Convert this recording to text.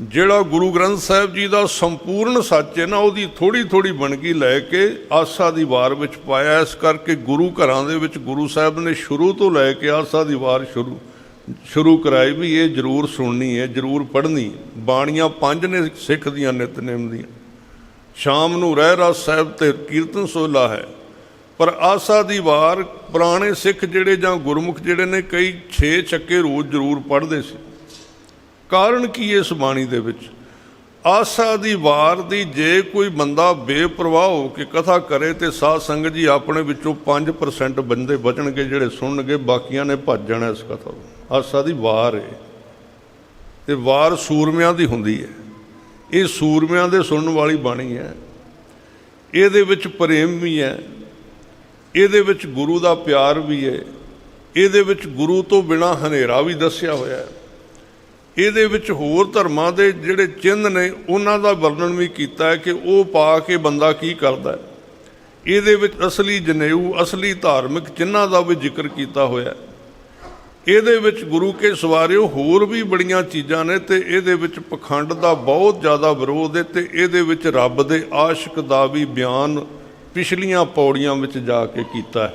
ਜਿਹੜਾ ਗੁਰੂ ਗ੍ਰੰਥ ਸਾਹਿਬ ਜੀ ਦਾ ਸੰਪੂਰਨ ਸੱਚ ਹੈ ਨਾ, ਉਹਦੀ ਥੋੜੀ ਥੋੜੀ ਬਣਗੀ ਲੈ ਕੇ ਆਸਾ ਦੀ ਵਾਰ ਵਿੱਚ ਪਾਇਆ। ਇਸ ਕਰਕੇ ਗੁਰੂ ਘਰਾਂ ਦੇ ਵਿੱਚ ਗੁਰੂ ਸਾਹਿਬ ਨੇ ਸ਼ੁਰੂ ਤੋਂ ਲੈ ਕੇ ਆਸਾ ਦੀ ਵਾਰ ਸ਼ੁਰੂ ਸ਼ੁਰੂ ਕਰਾਈ ਵੀ ਇਹ ਜ਼ਰੂਰ ਸੁਣਨੀ ਹੈ, ਜ਼ਰੂਰ ਪੜ੍ਹਨੀ ਬਾਣੀਆਂ ਪੰਜ ਨੇ ਸਿੱਖ ਦੀਆਂ, ਨਿਤਨੇਮ ਦੀਆਂ। ਸ਼ਾਮ ਨੂੰ ਰਹਿ ਰਸ ਸਾਹਿਬ ਤੇ ਕੀਰਤਨ ਸੋਲਾ ਹੈ। ਪਰ ਆਸਾ ਦੀ ਵਾਰ ਪੁਰਾਣੇ ਸਿੱਖ ਜਿਹੜੇ ਜਾਂ ਗੁਰਮੁਖ ਜਿਹੜੇ ਨੇ, ਕਈ 6 ਚੱਕੇ ਰੋਜ਼ ਜ਼ਰੂਰ ਪੜ੍ਹਦੇ ਸੀ। ਕਾਰਨ ਕੀ ਹੈ ਇਸ ਬਾਣੀ ਦੇ ਵਿੱਚ? ਆਸਾ ਦੀ ਵਾਰ ਦੀ ਜੇ ਕੋਈ ਬੰਦਾ ਬੇਪਰਵਾਹ ਹੋ ਕੇ ਕਥਾ ਕਰੇ ਤੇ ਸਾਧ ਸੰਗਤ ਜੀ ਆਪਣੇ ਵਿੱਚੋਂ 5% ਬੰਦੇ ਬਚਣਗੇ ਜਿਹੜੇ ਸੁਣਨਗੇ, ਬਾਕੀਆਂ ਨੇ ਭੱਜ ਜਾਣਾ ਇਸ ਕਥਾ ਤੋਂ। ਆਸਾ ਦੀ ਵਾਰ ਹੈ ਤੇ ਵਾਰ ਸੂਰਮਿਆਂ ਦੀ ਹੁੰਦੀ ਹੈ ਇਹ ਸੂਰਮਿਆਂ ਦੇ ਸੁਣਨ ਵਾਲੀ ਬਾਣੀ ਹੈ ਇਹਦੇ ਵਿੱਚ ਪ੍ਰੇਮ ਵੀ ਹੈ ਇਹਦੇ ਵਿੱਚ ਗੁਰੂ ਦਾ ਪਿਆਰ ਵੀ ਹੈ ਇਹਦੇ ਵਿੱਚ ਗੁਰੂ ਤੋਂ ਬਿਨਾ ਹਨੇਰਾ ਵੀ ਦੱਸਿਆ ਹੋਇਆ ਹੈ ਇਹਦੇ ਵਿੱਚ ਹੋਰ ਧਰਮਾਂ ਦੇ ਜਿਹੜੇ ਚਿੰਨ੍ਹ ਨੇ, ਉਹਨਾਂ ਦਾ ਵਰਣਨ ਵੀ ਕੀਤਾ ਹੈ ਕਿ ਉਹ ਪਾ ਕੇ ਬੰਦਾ ਕੀ ਕਰਦਾ ਹੈ। ਇਹਦੇ ਵਿੱਚ ਅਸਲੀ ਜਨੇਊ, ਅਸਲੀ ਧਾਰਮਿਕ ਚਿੰਨਾਂ ਦਾ ਵੀ ਜ਼ਿਕਰ ਕੀਤਾ ਹੋਇਆ ਇਹਦੇ ਵਿੱਚ ਗੁਰੂ ਕੇ ਸਵਾਰਿਓ ਹੋਰ ਵੀ ਬੜੀਆਂ ਚੀਜ਼ਾਂ ਨੇ ਤੇ ਇਹਦੇ ਵਿੱਚ ਪਖੰਡ ਦਾ ਬਹੁਤ ਜ਼ਿਆਦਾ ਵਿਰੋਧ ਹੈ ਤੇ ਇਹਦੇ ਵਿੱਚ ਰੱਬ ਦੇ ਆਸ਼ਿਕ ਦਾ ਵੀ ਬਿਆਨ ਪਿਛਲੀਆਂ ਪੌੜੀਆਂ ਵਿੱਚ ਜਾ ਕੇ ਕੀਤਾ ਹੈ।